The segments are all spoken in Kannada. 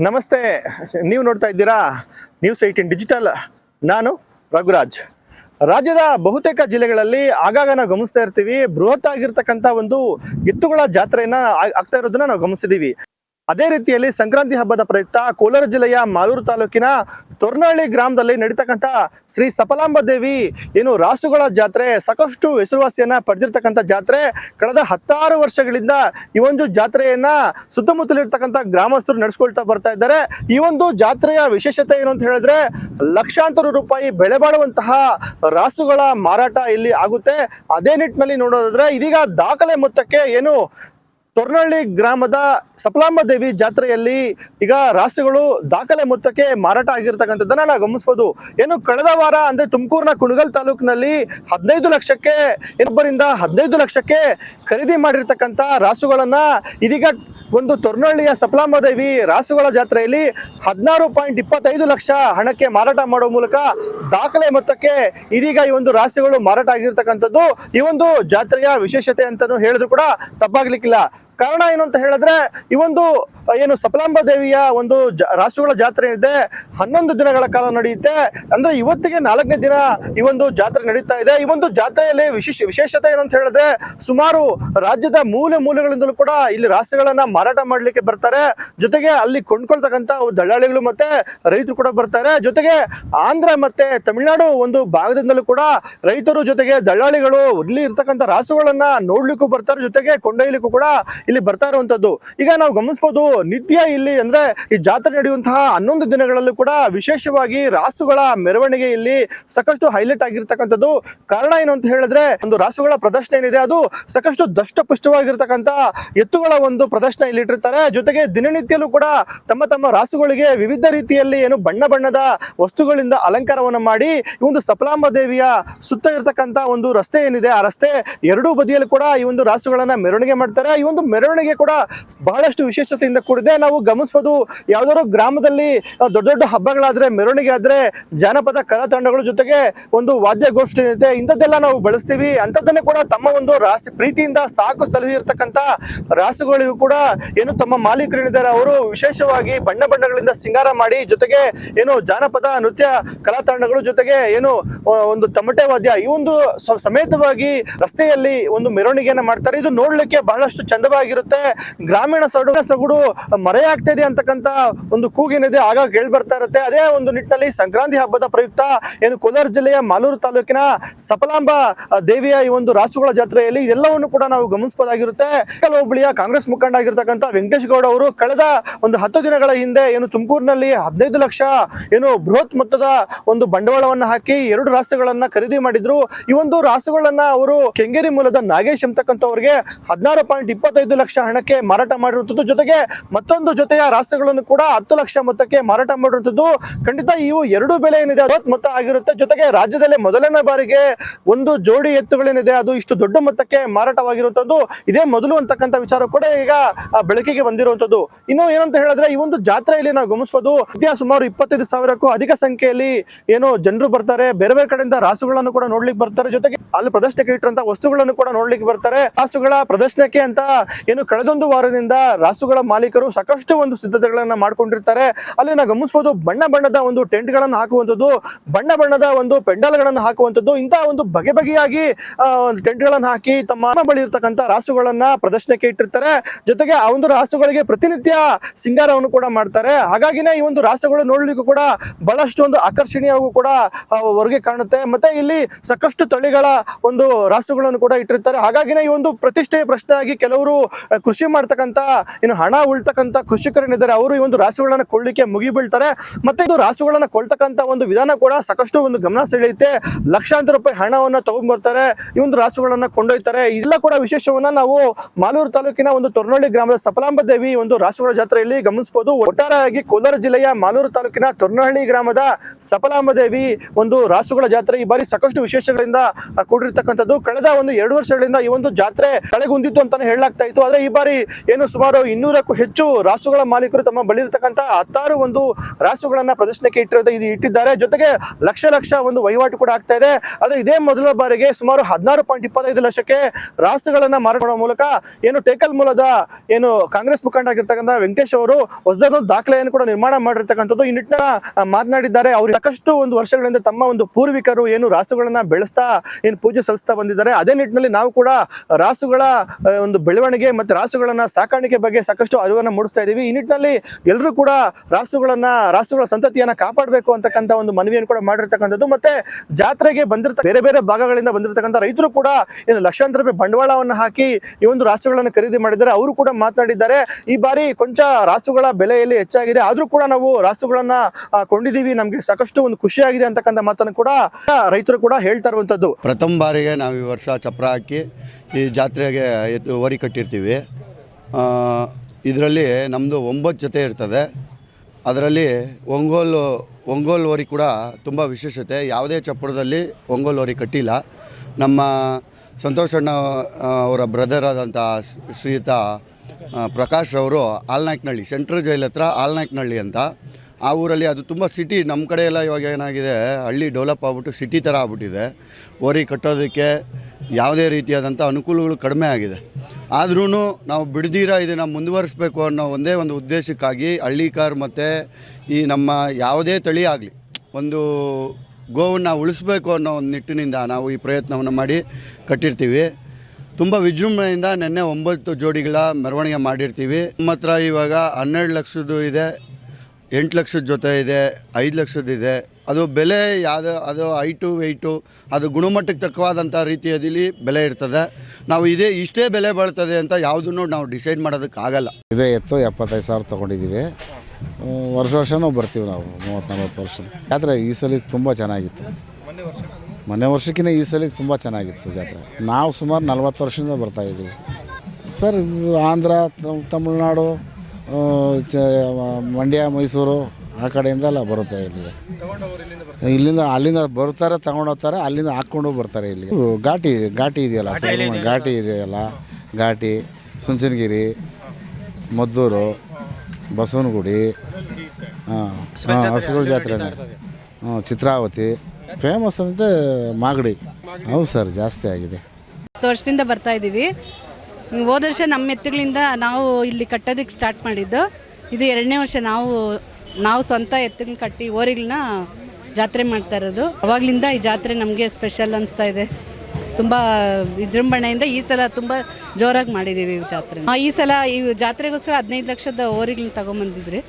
ನಮಸ್ತೆ. ನೀವು ನೋಡ್ತಾ ಇದ್ದೀರಾ ನ್ಯೂಸ್ ಏಯ್ಟೀನ್ ಡಿಜಿಟಲ್ ನಾನು ರಘುರಾಜ್. ರಾಜ್ಯದ ಬಹುತೇಕ ಜಿಲ್ಲೆಗಳಲ್ಲಿ ಆಗಾಗ ನಾವು ಗಮನಿಸ್ತಾ ಇರ್ತೀವಿ. ಬೃಹತ್ ಆಗಿರ್ತಕ್ಕಂಥ ಒಂದು ಎತ್ತುಗಳ ಜಾತ್ರೆಯನ್ನ ಆಗ್ತಾ ಇರೋದನ್ನ ನಾವು ಗಮನಿಸಿದೀವಿ. ಅದೇ ರೀತಿಯಲ್ಲಿ ಸಂಕ್ರಾಂತಿ ಹಬ್ಬದ ಪ್ರಯುಕ್ತ ಕೋಲಾರ ಜಿಲ್ಲೆಯ ಮಾಲೂರು ತಾಲೂಕಿನ ತೊರ್ನಹಳ್ಳಿ ಗ್ರಾಮದಲ್ಲಿ ನಡೀತಕ್ಕಂಥ ಶ್ರೀ ಸಫಲಾಂಬ ದೇವಿ ಏನು ರಾಸುಗಳ ಜಾತ್ರೆ, ಸಾಕಷ್ಟು ಹೆಸರುವಾಸಿಯನ್ನ ಪಡೆದಿರ್ತಕ್ಕಂಥ ಜಾತ್ರೆ. ಕಳೆದ ಹತ್ತಾರು ವರ್ಷಗಳಿಂದ ಈ ಒಂದು ಜಾತ್ರೆಯನ್ನ ಸುತ್ತಮುತ್ತಲಿರ್ತಕ್ಕಂಥ ಗ್ರಾಮಸ್ಥರು ನಡೆಸ್ಕೊಳ್ತಾ ಬರ್ತಾ ಇದ್ದಾರೆ. ಈ ಒಂದು ಜಾತ್ರೆಯ ವಿಶೇಷತೆ ಏನು ಅಂತ ಹೇಳಿದ್ರೆ, ಲಕ್ಷಾಂತರ ರೂಪಾಯಿ ಬೆಲೆ ಬಾಳುವಂತಹ ರಾಸುಗಳ ಮಾರಾಟ ಇಲ್ಲಿ ಆಗುತ್ತೆ. ಅದೇ ನಿಟ್ಟಿನಲ್ಲಿ ನೋಡೋದಾದ್ರೆ ಇದೀಗ ದಾಖಲೆ ಮೊತ್ತಕ್ಕೆ ಏನು ತೊರ್ನಹಳ್ಳಿ ಗ್ರಾಮದ ಸಪ್ಲಾಂಬ ದೇವಿ ಜಾತ್ರೆಯಲ್ಲಿ ಈಗ ರಾಸುಗಳು ದಾಖಲೆ ಮೊತ್ತಕ್ಕೆ ಮಾರಾಟ ಆಗಿರ್ತಕ್ಕಂಥದ್ದನ್ನ ನಾವು ಗಮನಿಸಬಹುದು ಏನು ಕಳೆದ ವಾರ ಅಂದ್ರೆ ತುಮಕೂರಿನ ಕುಣಗಲ್ ತಾಲೂಕಿನಲ್ಲಿ ಹದಿನೈದು ಲಕ್ಷಕ್ಕೆ, ಇನ್ನೊಬ್ಬರಿಂದ ಹದಿನೈದು ಲಕ್ಷಕ್ಕೆ ಖರೀದಿ ಮಾಡಿರ್ತಕ್ಕಂಥ ರಾಸುಗಳನ್ನ ಇದೀಗ ಒಂದು ತೊರ್ನಹಳ್ಳಿಯ ಸಪ್ಲಾಂಬ ದೇವಿ ರಾಸುಗಳ ಜಾತ್ರೆಯಲ್ಲಿ ಹದಿನಾರು ಪಾಯಿಂಟ್ ಇಪ್ಪತ್ತೈದು ಲಕ್ಷ ಹಣಕ್ಕೆ ಮಾರಾಟ ಮಾಡುವ ಮೂಲಕ ದಾಖಲೆ ಮೊತ್ತಕ್ಕೆ ಇದೀಗ ಈ ಒಂದು ರಾಸುಗಳು ಮಾರಾಟ ಆಗಿರ್ತಕ್ಕಂಥದ್ದು ಈ ಒಂದು ಜಾತ್ರೆಯ ವಿಶೇಷತೆ ಅಂತಾನು ಹೇಳಿದ್ರು ಕೂಡ ತಪ್ಪಾಗ್ಲಿಕ್ಕಿಲ್ಲ. ಕಾರಣ ಏನು ಅಂತ ಹೇಳಿದ್ರೆ ಈ ಒಂದು ಏನು ಸಪಲಾಂಬ ದೇವಿಯ ಒಂದು ರಾಸುಗಳ ಜಾತ್ರೆ ಇದೆ. ಹನ್ನೊಂದು ದಿನಗಳ ಕಾಲ ನಡೆಯುತ್ತೆ. ಅಂದ್ರೆ ಇವತ್ತಿಗೆ ನಾಲ್ಕನೇ ದಿನ ಈ ಒಂದು ಜಾತ್ರೆ ನಡೀತಾ ಇದೆ. ಈ ಒಂದು ಜಾತ್ರೆಯಲ್ಲಿ ವಿಶೇಷ ವಿಶೇಷತೆ ಏನು ಅಂತ ಹೇಳಿದ್ರೆ, ಸುಮಾರು ರಾಜ್ಯದ ಮೂಲೆ ಮೂಲೆಗಳಿಂದಲೂ ಕೂಡ ಇಲ್ಲಿ ರಾಸುಗಳನ್ನ ಮಾರಾಟ ಮಾಡ್ಲಿಕ್ಕೆ ಬರ್ತಾರೆ. ಜೊತೆಗೆ ಅಲ್ಲಿ ಕೊಂಡ್ಕೊಳ್ತಕ್ಕಂತ ದಳ್ಳಾಳಿಗಳು ಮತ್ತೆ ರೈತರು ಕೂಡ ಬರ್ತಾರೆ. ಜೊತೆಗೆ ಆಂಧ್ರ ಮತ್ತೆ ತಮಿಳುನಾಡು ಒಂದು ಭಾಗದಿಂದಲೂ ಕೂಡ ರೈತರು ಜೊತೆಗೆ ದಳ್ಳಾಳಿಗಳು ಇಲ್ಲಿ ಇರ್ತಕ್ಕಂಥ ರಾಸುಗಳನ್ನ ನೋಡ್ಲಿಕ್ಕೂ ಬರ್ತಾರೆ. ಜೊತೆಗೆ ಕೊಂಡೊಯ್ಲಿಕ್ಕೂ ಕೂಡ ಇಲ್ಲಿ ಬರ್ತಾ ಇರುವಂತದ್ದು ಈಗ ನಾವು ಗಮನಿಸಬಹುದು ನಿತ್ಯ ಇಲ್ಲಿ ಅಂದ್ರೆ ಈ ಜಾತ್ರೆ ನಡೆಯುವಂತಹ ಹನ್ನೊಂದು ದಿನಗಳಲ್ಲೂ ಕೂಡ ವಿಶೇಷವಾಗಿ ರಾಸುಗಳ ಮೆರವಣಿಗೆ ಇಲ್ಲಿ ಸಾಕಷ್ಟು ಹೈಲೈಟ್ ಆಗಿರ್ತಕ್ಕಂಥದ್ದು. ಕಾರಣ ಏನು ಅಂತ ಹೇಳಿದ್ರೆ, ಒಂದು ರಾಸುಗಳ ಪ್ರದರ್ಶನ ಏನಿದೆ, ಅದು ಸಾಕಷ್ಟು ದಷ್ಟಪುಷ್ಟವಾಗಿರ್ತಕ್ಕಂಥ ಎತ್ತುಗಳ ಒಂದು ಪ್ರದರ್ಶನ ಇಲ್ಲಿ ಇಟ್ಟಿರ್ತಾರೆ. ಜೊತೆಗೆ ದಿನನಿತ್ಯಲೂ ಕೂಡ ತಮ್ಮ ತಮ್ಮ ರಾಸುಗಳಿಗೆ ವಿವಿಧ ರೀತಿಯಲ್ಲಿ ಏನು ಬಣ್ಣ ಬಣ್ಣದ ವಸ್ತುಗಳಿಂದ ಅಲಂಕಾರವನ್ನು ಮಾಡಿ, ಈ ಒಂದು ಸಫಲಾಂಬ ದೇವಿಯ ಸುತ್ತ ಇರತಕ್ಕಂತ ಒಂದು ರಸ್ತೆ ಏನಿದೆ, ಆ ರಸ್ತೆ ಎರಡೂ ಬದಿಯಲ್ಲಿ ಕೂಡ ಈ ಒಂದು ರಾಸುಗಳನ್ನ ಮೆರವಣಿಗೆ ಮಾಡ್ತಾರೆ. ಈ ಒಂದು ಮೆರವಣಿಗೆ ಕೂಡ ಬಹಳಷ್ಟು ವಿಶೇಷತೆಯಿಂದ ಕೂಡಿದೆ ನಾವು ಗಮನಿಸ್ಬೋದು. ಯಾವ್ದಾದ್ರು ಗ್ರಾಮದಲ್ಲಿ ದೊಡ್ಡ ದೊಡ್ಡ ಹಬ್ಬಗಳಾದ್ರೆ ಮೆರವಣಿಗೆ ಆದ್ರೆ ಜಾನಪದ ಕಲಾ ತಂಡಗಳ ಜೊತೆಗೆ ಒಂದು ವಾದ್ಯಗೋಷ್ಠಿ ಇದೆ. ಇಂಥದ್ದೆಲ್ಲ ನಾವು ಬಳಸ್ತೀವಿ. ಅಂಥದ್ದನ್ನೇ ಕೂಡ ತಮ್ಮ ಒಂದು ರಾಸಿ ಪ್ರೀತಿಯಿಂದ ಸಾಕು ಸಲಹೆ ಇರ್ತಕ್ಕಂಥ ರಾಸುಗಳಿಗೂ ಕೂಡ ಏನು ತಮ್ಮ ಮಾಲೀಕರೇನಿದ್ದಾರೆ ಅವರು ವಿಶೇಷವಾಗಿ ಬಣ್ಣ ಬಣ್ಣಗಳಿಂದ ಸಿಂಗಾರ ಮಾಡಿ, ಜೊತೆಗೆ ಏನು ಜಾನಪದ ನೃತ್ಯ ಕಲಾ ತಂಡಗಳು ಜೊತೆಗೆ ಏನು ಒಂದು ತಮಟೆ ವಾದ್ಯ, ಈ ಒಂದು ಸಮೇತವಾಗಿ ರಸ್ತೆಯಲ್ಲಿ ಒಂದು ಮೆರವಣಿಗೆಯನ್ನು ಮಾಡ್ತಾರೆ. ಇದು ನೋಡ್ಲಿಕ್ಕೆ ಬಹಳಷ್ಟು ಚಂದವಾಗಿರುತ್ತೆ. ಗ್ರಾಮೀಣ ಸೊಗಡು ಸೊಗಡು ಮರೆಯಾಗ್ತಾ ಇದೆ ಅಂತಕ್ಕಂತ ಒಂದು ಕೂಗೇನಿದೆ ಆಗಾಗ ಕೇಳಿ ಬರ್ತಾ ಇರುತ್ತೆ. ಅದೇ ಒಂದು ನಿಟ್ಟಿನಲ್ಲಿ ಸಂಕ್ರಾಂತಿ ಹಬ್ಬದ ಪ್ರಯುಕ್ತ ಏನು ಕೋಲಾರ ಜಿಲ್ಲೆಯ ಮಾಲೂರು ತಾಲೂಕಿನ ಸಫಲಾಂಬ ದೇವಿಯ ಈ ಒಂದು ರಾಸುಗಳ ಜಾತ್ರೆಯಲ್ಲಿ ಇದೆಲ್ಲವನ್ನು ಕೂಡ ನಾವು ಗಮನಿಸಬಹುದಾಗಿರುತ್ತೆ. ಹೋಬಳಿಯ ಕಾಂಗ್ರೆಸ್ ಮುಖಂಡ ಆಗಿರ್ತಕ್ಕಂಥ ವೆಂಕಟೇಶ್ ಗೌಡ ಅವರು ಕಳೆದ ಒಂದು ಹತ್ತು ದಿನಗಳ ಹಿಂದೆ ಏನು ತುಮಕೂರಿನಲ್ಲಿ ಹದಿನೈದು ಲಕ್ಷ ಏನು ಬೃಹತ್ ಮೊತ್ತದ ಒಂದು ಬಂಡವಾಳವನ್ನು ಹಾಕಿ ಎರಡು ರಾಸುಗಳನ್ನ ಖರೀದಿ ಮಾಡಿದ್ರು. ಈ ಒಂದು ರಾಸುಗಳನ್ನ ಅವರು ಕೆಂಗೇರಿ ಮೂಲದ ನಾಗೇಶ್ ಎಂಬತಕ್ಕಂಥವ್ರಿಗೆ ಹದಿನಾರು ಪಾಯಿಂಟ್ ಇಪ್ಪತ್ತೈದು ಲಕ್ಷ ಹಣಕ್ಕೆ ಮಾರಾಟ ಮಾಡಿರುವಂಥದ್ದು ಜೊತೆಗೆ ಮತ್ತೊಂದು ಜೊತೆಯ ರಾಸುಗಳನ್ನು ಕೂಡ ಹತ್ತು ಲಕ್ಷ ಮೊತ್ತಕ್ಕೆ ಮಾರಾಟ ಮಾಡಿರುವಂಥದ್ದು. ಖಂಡಿತ ಇವು ಎರಡು ಬೆಲೆ ಏನಿದೆ ಮೊತ್ತ ಆಗಿರುತ್ತೆ. ಜೊತೆಗೆ ರಾಜ್ಯದಲ್ಲಿ ಮೊದಲನೇ ಬಾರಿಗೆ ಒಂದು ಜೋಡಿ ಎತ್ತುಗಳೇನಿದೆ, ಅದು ಇಷ್ಟು ದೊಡ್ಡ ಮೊತ್ತಕ್ಕೆ ಮಾರಾಟವಾಗಿರುವಂಥದ್ದು. ಇದೇ ಮೊದಲು ಅಂತಕ್ಕಂಥ ವಿಚಾರ ಕೂಡ ಈಗ ಬೆಳಕಿಗೆ ಬಂದಿರುವಂಥದ್ದು. ಇನ್ನು ಏನಂತ ಹೇಳಿದ್ರೆ, ಈ ಒಂದು ಜಾತ್ರೆಯಲ್ಲಿ ನಾವು ಗಮನಿಸಬಹುದು ಇತಿಹಾಸ ಸುಮಾರು ಇಪ್ಪತ್ತೈದು ಸಾವಿರಕ್ಕೂ ಅಧಿಕ ಸಂಖ್ಯೆಯಲ್ಲಿ ಏನು ಜನರು ಬರ್ತಾರೆ. ಬೇರೆ ಬೇರೆ ಕಡೆಯಿಂದ ರಾಸುಗಳನ್ನು ಕೂಡ ನೋಡ್ಲಿಕ್ಕೆ ಬರ್ತಾರೆ. ಜೊತೆಗೆ ಅಲ್ಲಿ ಪ್ರದರ್ಶನಕ್ಕೆ ಇಟ್ಟಿರುವಂತಹ ವಸ್ತುಗಳನ್ನು ಕೂಡ ನೋಡ್ಲಿಕ್ಕೆ ಬರ್ತಾರೆ. ರಾಸುಗಳ ಪ್ರದರ್ಶನಕ್ಕೆ ಅಂತ ಏನು ಕಳೆದೊಂದು ವಾರದಿಂದ ರಾಸುಗಳ ಮಾಲೀಕರು ಸಾಕಷ್ಟು ಒಂದು ಸಿದ್ಧತೆಗಳನ್ನ ಮಾಡ್ಕೊಂಡಿರ್ತಾರೆ. ಅಲ್ಲಿ ನಾವು ಗಮನಿಸಬಹುದು ಬಣ್ಣ ಬಣ್ಣದ ಒಂದು ಟೆಂಟ್ ಗಳನ್ನ ಹಾಕುವಂಥದ್ದು, ಬಣ್ಣ ಬಣ್ಣದ ಒಂದು ಪೆಂಡಲ್ಗಳನ್ನು ಹಾಕುವಂಥದ್ದು ಇಂತಹ ಒಂದು ಬಗೆ ಬಗೆಯಾಗಿ ಟೆಂಟ್ ಗಳನ್ನ ಹಾಕಿ ತಮ್ಮ ಬಳಿ ಇರತಕ್ಕಂತ ರಾಸುಗಳನ್ನ ಪ್ರದರ್ಶನಕ್ಕೆ ಇಟ್ಟಿರ್ತಾರೆ. ಜೊತೆಗೆ ಆ ಒಂದು ರಾಸುಗಳಿಗೆ ಪ್ರತಿನಿತ್ಯ ಸಿಂಗಾರವನ್ನು ಕೂಡ ಮಾಡ್ತಾರೆ. ಹಾಗಾಗಿನೇ ಈ ಒಂದು ರಾಸುಗಳು ನೋಡ್ಲಿಕ್ಕೂ ಕೂಡ ಬಹಳಷ್ಟು ಒಂದು ಆಕರ್ಷಣೀಯವಾಗೂ ಕೂಡ ಹೊರಗೆ ಕಾಣುತ್ತೆ. ಮತ್ತೆ ಇಲ್ಲಿ ಸಾಕಷ್ಟು ತಳಿಗಳ ಒಂದು ರಾಸುಗಳನ್ನು ಕೂಡ ಇಟ್ಟಿರ್ತಾರೆ. ಹಾಗಾಗಿನೇ ಈ ಒಂದು ಪ್ರತಿಷ್ಠೆಯ ಪ್ರಶ್ನೆ ಆಗಿ ಕೆಲವರು ಕೃಷಿ ಮಾಡ್ತಕ್ಕಂತ ಏನು ಹಣ ಉಳ್ತಕ್ಕಂತ ಕೃಷಿಕರೇನಿದ್ದಾರೆ, ಅವರು ಈ ಒಂದು ರಾಸುಗಳನ್ನ ಕೊಳ್ಳಿಕ್ಕೆ ಮುಗಿಬೀಳ್ತಾರೆ ಮತ್ತೆ ಇದು ರಾಸುಗಳನ್ನ ಕೊಳ್ತಕ್ಕಂತ ಒಂದು ವಿಧಾನ ಕೂಡ ಸಾಕಷ್ಟು ಒಂದು ಗಮನ ಸೆಳೆಯುತ್ತೆ. ಲಕ್ಷಾಂತರ ರೂಪಾಯಿ ಹಣವನ್ನ ತಗೊಂಡ್ಬರ್ತಾರೆ, ಈ ಒಂದು ರಾಸುಗಳನ್ನ ಕೊಂಡೊಯ್ತಾರೆ. ಇಲ್ಲ ಕೂಡ ವಿಶೇಷವನ್ನ ನಾವು ಮಾಲೂರು ತಾಲೂಕಿನ ಒಂದು ತೊರ್ನಳ್ಳಿ ಗ್ರಾಮದ ಸಫಲಾಂಬ ದೇವಿ ಒಂದು ರಾಸುಗಳ ಜಾತ್ರೆಯಲ್ಲಿ ಗಮನಿಸಬಹುದು ಒಟ್ಟಾರೆಯಾಗಿ ಕೋಲಾರ ಜಿಲ್ಲೆಯ ಮಾಲೂರು ತಾಲೂಕಿನ ತೊರ್ನಹಳ್ಳಿ ಗ್ರಾಮದ ಸಫಲಾಂಬ ದೇವಿ ಒಂದು ರಾಸುಗಳ ಜಾತ್ರೆ ಈ ಬಾರಿ ಸಾಕಷ್ಟು ವಿಶೇಷಗಳಿಂದ ಕೂಡಿರ್ತಕ್ಕಂಥದ್ದು. ಕಳೆದ ಒಂದು ಎರಡು ವರ್ಷಗಳಿಂದ ಈ ಒಂದು ಜಾತ್ರೆ ಕಳೆಗುಂದಿತ್ತು ಅಂತಾನೆ ಹೇಳಲಾಗ್ತಾ ಇತ್ತು. ಆದ್ರೆ ಈ ಬಾರಿ ಏನು ಸುಮಾರು ಇನ್ನೂರಕ್ಕೂ ಹೆಚ್ಚು ಹೆಚ್ಚು ರಾಸುಗಳ ಮಾಲೀಕರು ತಮ್ಮ ಬಳಿ ಇರತಕ್ಕಂತಹ ಹತ್ತಾರು ಒಂದು ರಾಸುಗಳನ್ನ ಪ್ರದರ್ಶನಕ್ಕೆ ಇಟ್ಟಿರೋದು ಇದು ಇಟ್ಟಿದ್ದಾರೆ. ಜೊತೆಗೆ ಲಕ್ಷ ಲಕ್ಷ ಒಂದು ವಹಿವಾಟು ಕೂಡ ಆಗ್ತಾ ಇದೆ. ಆದ್ರೆ ಇದೇ ಮೊದಲ ಬಾರಿಗೆ ಸುಮಾರು ಹದಿನಾರು ಪಾಯಿಂಟ್ ಇಪ್ಪತ್ತೈದು ಲಕ್ಷಕ್ಕೆ ರಾಸುಗಳನ್ನ ಮಾರಾಟ ಮೂಲಕ ಏನು ಟೇಕಲ್ ಮೂಲದ ಏನು ಕಾಂಗ್ರೆಸ್ ಮುಖಂಡ ಆಗಿರ್ತಕ್ಕಂಥ ವೆಂಕಟೇಶ್ ಅವರು ಹೊಸದಾದ ದಾಖಲೆಯನ್ನು ಕೂಡ ನಿರ್ಮಾಣ ಮಾಡಿರ್ತಕ್ಕಂಥದ್ದು ಈ ನಿಟ್ಟಿನ ಮಾತನಾಡಿದ್ದಾರೆ. ಅವರು ಸಾಕಷ್ಟು ಒಂದು ವರ್ಷಗಳಿಂದ ತಮ್ಮ ಒಂದು ಪೂರ್ವಿಕರು ಏನು ರಾಸುಗಳನ್ನ ಬೆಳೆಸ್ತಾ, ಏನು ಪೂಜೆ ಸಲ್ಲಿಸ್ತಾ ಬಂದಿದ್ದಾರೆ. ಅದೇ ನಿಟ್ಟಿನಲ್ಲಿ ನಾವು ಕೂಡ ರಾಸುಗಳ ಒಂದು ಬೆಳವಣಿಗೆ ಮತ್ತೆ ರಾಸುಗಳನ್ನ ಸಾಕಾಣಿಕೆ ಬಗ್ಗೆ ಸಾಕಷ್ಟು ಅರಿವನ್ನ ಮೂಡಿಸ್ತಾ ಇದೀವಿ. ಈ ನಿಟ್ಟಿನಲ್ಲಿ ಎಲ್ಲರೂ ಕೂಡ ರಾಸುಗಳನ್ನ ರಾಸುಗಳ ಸಂತತಿಯನ್ನ ಕಾಪಾಡಬೇಕು ಅಂತಕ್ಕಂಥ ಒಂದು ಮನವಿಯನ್ನು ಕೂಡ ಮಾಡಿರ್ತಕ್ಕಂಥದ್ದು. ಮತ್ತೆ ಜಾತ್ರೆಗೆ ಬಂದಿರ್ತ ಬೇರೆ ಬೇರೆ ಭಾಗಗಳಿಂದ ಬಂದಿರತಕ್ಕಂಥ ರೈತರು ಕೂಡ ಏನು ಲಕ್ಷಾಂತರ ರೂಪಾಯಿ ಬಂಡವಾಳವನ್ನು ಹಾಕಿ ಈ ಒಂದು ರಾಸುಗಳನ್ನು ಖರೀದಿ ಮಾಡಿದ್ದಾರೆ. ಅವರು ಕೂಡ ಮಾತನಾಡಿದ್ದಾರೆ. ಈ ಬಾರಿ ಕೊಂಚ ರಾಸುಗಳ ಬೆಲೆಯಲ್ಲಿ ಹೆಚ್ಚಾಗಿದೆ. ಆದ್ರೂ ಕೂಡ ನಾವು ರಾಸುಗಳನ್ನ ಕೊಂಡಿದೀವಿ. ನಮ್ಗೆ ಸಾಕಷ್ಟು ಒಂದು ಖುಷಿಯಾಗಿದೆ ಅಂತಕ್ಕಂಥ ಮಾತನ್ನು ಕೂಡ ರೈತರು ಕೂಡ ಹೇಳ್ತಾ ಇರುವಂತದ್ದು ಪ್ರಥಮ ಬಾರಿಗೆ ನಾವು ಈ ವರ್ಷ ಚಪ್ರ ಹಾಕಿ ಈ ಜಾತ್ರೆಗೆ ಓರಿ ಕಟ್ಟಿರ್ತೀವಿ. ಇದರಲ್ಲಿ ನಮ್ಮದು ಒಂಬತ್ತು ಜೊತೆ ಇರ್ತದೆ. ಅದರಲ್ಲಿ ಒಂಗೋಲು ಒಂಗೋಲ್ ವರಿ ಕೂಡ ತುಂಬ ವಿಶೇಷತೆ. ಯಾವುದೇ ಚಪ್ಪಡದಲ್ಲಿ ಒಂಗೋಲ್ ವರಿ ಕಟ್ಟಿಲ್ಲ. ನಮ್ಮ ಸಂತೋಷಣ್ಣ ಅವರ ಬ್ರದರ್ ಆದಂಥ ಶ್ರೀ- ಶ್ರೀಯುತ ಆ, ಪ್ರಕಾಶ್ ರವರು ಆಲ್ನಾಯ್ಕನಹಳ್ಳಿ ಸೆಂಟ್ರಲ್ ಜೈಲ್ ಹತ್ರ ಆಲ್ನಾಯ್ಕನಹಳ್ಳಿ ಅಂತ. ಆ ಊರಲ್ಲಿ ಅದು ತುಂಬ ಸಿಟಿ ನಮ್ಮ ಕಡೆ ಎಲ್ಲ ಇವಾಗ ಏನಾಗಿದೆ ಹಳ್ಳಿ ಡೆವಲಪ್ ಆಗ್ಬಿಟ್ಟು ಸಿಟಿ ಥರ ಆಗ್ಬಿಟ್ಟಿದೆ. ಹೊರಿ ಕಟ್ಟೋದಕ್ಕೆ ಯಾವುದೇ ರೀತಿಯಾದಂಥ ಅನುಕೂಲಗಳು ಕಡಿಮೆ ಆಗಿದೆ. ಆದ್ರೂ ನಾವು ಬಿಡದಿರ ಇದನ್ನು ಮುಂದುವರಿಸಬೇಕು ಅನ್ನೋ ಒಂದೇ ಒಂದು ಉದ್ದೇಶಕ್ಕಾಗಿ ಹಳ್ಳಿಕಾರ್ ಮತ್ತು ಈ ನಮ್ಮ ಯಾವುದೇ ತಳಿ ಆಗಲಿ, ಒಂದು ಗೋವನ್ನು ಉಳಿಸ್ಬೇಕು ಅನ್ನೋ ಒಂದು ನಿಟ್ಟಿನಿಂದ ನಾವು ಈ ಪ್ರಯತ್ನವನ್ನು ಮಾಡಿ ಕಟ್ಟಿರ್ತೀವಿ. ತುಂಬ ವಿಜೃಂಭಣೆಯಿಂದ ನಿನ್ನೆ ಒಂಬತ್ತು ಜೋಡಿಗಳ ಮೆರವಣಿಗೆ ಮಾಡಿರ್ತೀವಿ. ನಮ್ಮ ಹತ್ರ ಇವಾಗ ಹನ್ನೆರಡು ಲಕ್ಷದ್ದು ಇದೆ, ಎಂಟು ಲಕ್ಷದ ಜೊತೆ ಇದೆ, ಐದು ಲಕ್ಷದಿದೆ ಅದು ಬೆಲೆ ಯಾವುದು, ಅದು ಹೈಟು, ವೆಯ್ಟು, ಅದು ಗುಣಮಟ್ಟಕ್ಕೆ ತಕ್ಕವಾದಂಥ ರೀತಿಯಲ್ಲಿ ಬೆಲೆ ಇರ್ತದೆ. ನಾವು ಇದೇ, ಇಷ್ಟೇ ಬೆಲೆ ಬಾಳ್ತದೆ ಅಂತ ಯಾವುದನ್ನು ನಾವು ಡಿಸೈಡ್ ಮಾಡೋದಕ್ಕಾಗಲ್ಲ ಇದೇ ಎತ್ತು ಎಪ್ಪತ್ತೈದು ಸಾವಿರ ತೊಗೊಂಡಿದ್ದೀವಿ. ವರ್ಷ ವರ್ಷನೂ ಬರ್ತೀವಿ ನಾವು, ಮೂವತ್ತು ನಲ್ವತ್ತು ವರ್ಷ. ಜಾತ್ರೆ ಈ ಸಲ ತುಂಬ ಚೆನ್ನಾಗಿತ್ತು. ಮೊನ್ನೆ ವರ್ಷಕ್ಕಿಂತ ಈ ಸಲ ತುಂಬ ಚೆನ್ನಾಗಿತ್ತು ಜಾತ್ರೆ. ನಾವು ಸುಮಾರು ನಲ್ವತ್ತು ವರ್ಷದಿಂದ ಬರ್ತಾಯಿದ್ದೀವಿ ಸರ್ ಆಂಧ್ರ, ತಮ್- ತಮಿಳ್ನಾಡು ಚ ಮಂಡ್ಯ, ಮೈಸೂರು ಆ ಕಡೆಯಿಂದ ಎಲ್ಲ ಬರುತ್ತೆ ಇಲ್ಲಿಗೆ. ಇಲ್ಲಿಂದ ಅಲ್ಲಿಂದ ಬರ್ತಾರೆ ತಗೊಂಡೋಗ್ತಾರೆ ಅಲ್ಲಿಂದ ಹಾಕ್ಕೊಂಡು ಬರ್ತಾರೆ ಇಲ್ಲಿ ಇದು ಘಾಟಿ ಘಾಟಿ ಇದೆಯಲ್ಲ ಸುಬ್ರಹ್ಮಣ್ಯ ಘಾಟಿ ಇದೆಯಲ್ಲ? ಘಾಟಿ ಸುಂಚನಗಿರಿ ಮದ್ದೂರು ಬಸವನಗುಡಿ ಹಾಂ ಹಾಂ ಹಸುಗಳ ಜಾತ್ರೆ ಹ್ಞೂ ಚಿತ್ರಾವತಿ. ಫೇಮಸ್ ಅಂದರೆ ಮಾಗಡಿ. ಹೌದು ಸರ್ ಜಾಸ್ತಿ ಆಗಿದೆ. ಹತ್ತು ವರ್ಷದಿಂದ ಬರ್ತಾ ಇದ್ದೀವಿ ಹೋದ ವರ್ಷ ನಮ್ಮ ಎತ್ತುಗಳಿಂದ ನಾವು ಇಲ್ಲಿ ಕಟ್ಟೋದಕ್ಕೆ ಸ್ಟಾರ್ಟ್ ಮಾಡಿದ್ದು. ಇದು ಎರಡನೇ ವರ್ಷ ನಾವು ನಾವು ಸ್ವಂತ ಎತ್ತಿನ ಕಟ್ಟಿ ಓರಿಗಳನ್ನ ಜಾತ್ರೆ ಮಾಡ್ತಾ ಇರೋದು. ಅವಾಗಲಿಂದ ಈ ಜಾತ್ರೆ ನಮಗೆ ಸ್ಪೆಷಲ್ ಅನಿಸ್ತಾ ಇದೆ. ತುಂಬ ವಿಜೃಂಭಣೆಯಿಂದ ಈ ಸಲ ತುಂಬ ಜೋರಾಗಿ ಮಾಡಿದ್ದೀವಿ ಈ ಜಾತ್ರೆ. ಈ ಸಲ ಈ ಜಾತ್ರೆಗೋಸ್ಕರ ಹದಿನೈದು ಲಕ್ಷದ ಓರಿಗಳನ್ನ ತಗೊಂಬಂದಿದ್ರಿ.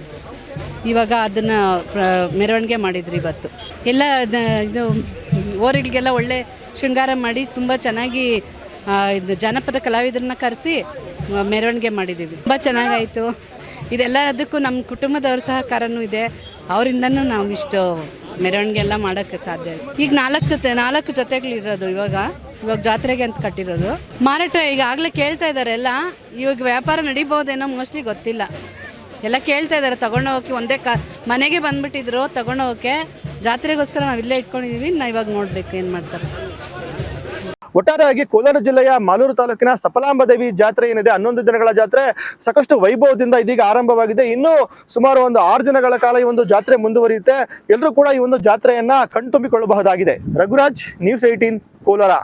ಇವಾಗ ಅದನ್ನು ಮೆರವಣಿಗೆ ಮಾಡಿದ್ರಿ ಇವತ್ತು. ಎಲ್ಲ ಇದು ಓರಿಗಳಿಗೆಲ್ಲ ಒಳ್ಳೆ ಶೃಂಗಾರ ಮಾಡಿ ತುಂಬ ಚೆನ್ನಾಗಿ ಇದು ಜಾನಪದ ಕಲಾವಿದರನ್ನ ಕರೆಸಿ, ಮೆರವಣಿಗೆ ಮಾಡಿದ್ದೀವಿ ತುಂಬ ಚೆನ್ನಾಗಾಯಿತು. ಇದೆಲ್ಲದಕ್ಕೂ ನಮ್ಮ ಕುಟುಂಬದವ್ರ ಸಹಕಾರನೂ ಇದೆ. ಅವರಿಂದನೂ ನಾವು ಇಷ್ಟು ಮೆರವಣಿಗೆ ಎಲ್ಲ ಮಾಡೋಕ್ಕೆ ಸಾಧ್ಯ. ಈಗ ನಾಲ್ಕು ಜೊತೆ, ನಾಲ್ಕು ಜೊತೆಗಳಿರೋದು ಇವಾಗ. ಇವಾಗ ಜಾತ್ರೆಗೆ ಅಂತ ಕಟ್ಟಿರೋದು. ಮಾರಾಟ ಈಗಾಗಲೇ ಕೇಳ್ತಾ ಇದ್ದಾರೆ ಎಲ್ಲ. ಇವಾಗ ವ್ಯಾಪಾರ ನಡಿಬೋದೇನೋ ಮೋಸ್ಟ್ಲಿ ಗೊತ್ತಿಲ್ಲ. ಎಲ್ಲ ಕೇಳ್ತಾ ಇದ್ದಾರೆ ತಗೊಂಡೋಗಕ್ಕೆ ಒಂದೇ ಕ, ಮನೆಗೆ ಬಂದ್ಬಿಟ್ಟಿದ್ರು ತೊಗೊಂಡೋಗೋಕೆ ಜಾತ್ರೆಗೋಸ್ಕರ ನಾವು ಇಲ್ಲೇ ಇಟ್ಕೊಂಡಿದ್ದೀವಿ ನಾವು ಇವಾಗ ನೋಡ್ಬೇಕು ಏನು ಮಾಡ್ತಾರೆ. ಒಟ್ಟಾರೆಯಾಗಿ ಕೋಲಾರ ಜಿಲ್ಲೆಯ ಮಾಲೂರು ತಾಲೂಕಿನ ಸಫಲಾಂಬದೇವಿ ಜಾತ್ರೆ ಏನಿದೆ, ಹನ್ನೊಂದು ದಿನಗಳ ಜಾತ್ರೆ ಸಾಕಷ್ಟು ವೈಭವದಿಂದ ಇದೀಗ ಆರಂಭವಾಗಿದೆ. ಇನ್ನು ಸುಮಾರು ಒಂದು ಆರು ದಿನಗಳ ಕಾಲ ಈ ಒಂದು ಜಾತ್ರೆ ಮುಂದುವರಿಯುತ್ತೆ. ಎಲ್ಲರೂ ಕೂಡ ಈ ಒಂದು ಜಾತ್ರೆಯನ್ನ ಕಣ್ತುಂಬಿಕೊಳ್ಳಬಹುದಾಗಿದೆ. Raghuraj news eighteen Kolar.